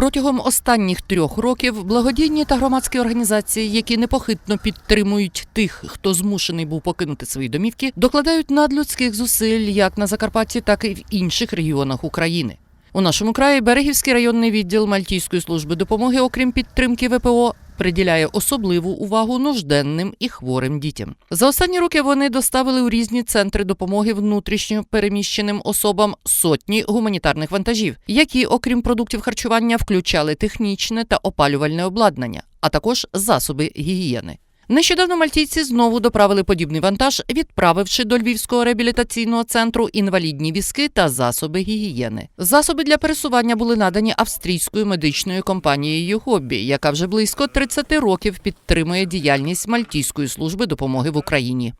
Протягом останніх трьох років благодійні та громадські організації, які непохитно підтримують тих, хто змушений був покинути свої домівки, докладають надлюдських зусиль як на Закарпатті, так і в інших регіонах України. У нашому краї Берегівський районний відділ Мальтійської служби допомоги, окрім підтримки ВПО, приділяє особливу увагу нужденним і хворим дітям. За останні роки вони доставили у різні центри допомоги внутрішньо переміщеним особам сотні гуманітарних вантажів, які, окрім продуктів харчування, включали технічне та опалювальне обладнання, а також засоби гігієни. Нещодавно мальтійці знову доправили подібний вантаж, відправивши до Львівського реабілітаційного центру інвалідні візки та засоби гігієни. Засоби для пересування були надані австрійською медичною компанією Хоббі, яка вже близько 30 років підтримує діяльність Мальтійської служби допомоги в Україні.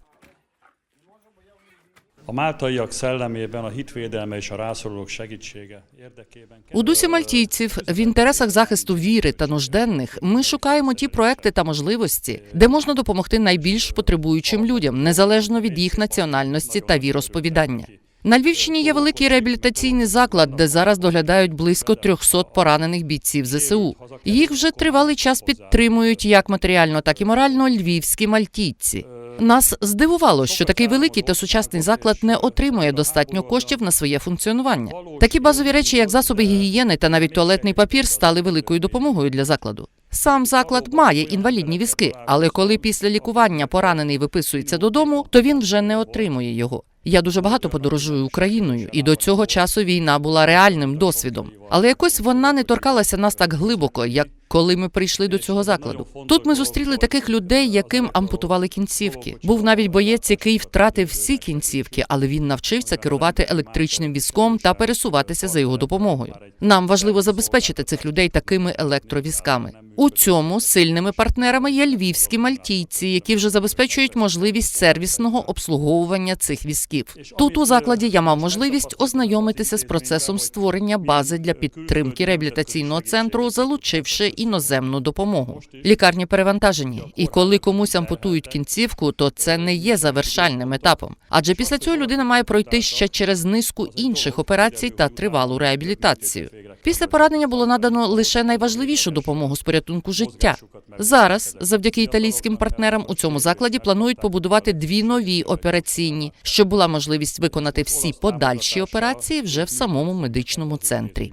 A máltaiak szellemében a hitvédelme és a rászorulók segítsége érdekében У дусі мальтійців в інтересах захисту віри та нужденних ми шукаємо ті проекти та можливості, де можна допомогти найбільш потребуючим людям, незалежно від їх національності та віросповідання. На Львівщині є великий реабілітаційний заклад, де зараз доглядають близько 300 поранених бійців ЗСУ. Їх вже тривалий час підтримують як матеріально, так і морально львівські мальтійці. Нас здивувало, що такий великий та сучасний заклад не отримує достатньо коштів на своє функціонування. Такі базові речі, як засоби гігієни та навіть туалетний папір, стали великою допомогою для закладу. Сам заклад має інвалідні візки, але коли після лікування поранений виписується додому, то він вже не отримує його. Я дуже багато подорожую Україною, і до цього часу війна була реальним досвідом. Але якось вона не торкалася нас так глибоко, як коли ми прийшли до цього закладу. Тут ми зустріли таких людей, яким ампутували кінцівки. Був навіть боєць, який втратив всі кінцівки, але він навчився керувати електричним візком та пересуватися за його допомогою. Нам важливо забезпечити цих людей такими електровізками. У цьому сильними партнерами є львівські мальтійці, які вже забезпечують можливість сервісного обслуговування цих візків. Тут у закладі я мав можливість ознайомитися з процесом створення бази для підтримки реабілітаційного центру, залучивши іноземну допомогу. Лікарні перевантажені, і коли комусь ампутують кінцівку, то це не є завершальним етапом. Адже після цього людина має пройти ще через низку інших операцій та тривалу реабілітацію. Після поранення було надано лише найважливішу допомогу з порятунку життя. Зараз, завдяки італійським партнерам, у цьому закладі планують побудувати дві нові операційні, щоб була можливість виконати всі подальші операції вже в самому медичному центрі.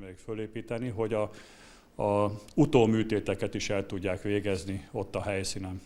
A utóműtéteket is el tudják végezni ott a helyszínen.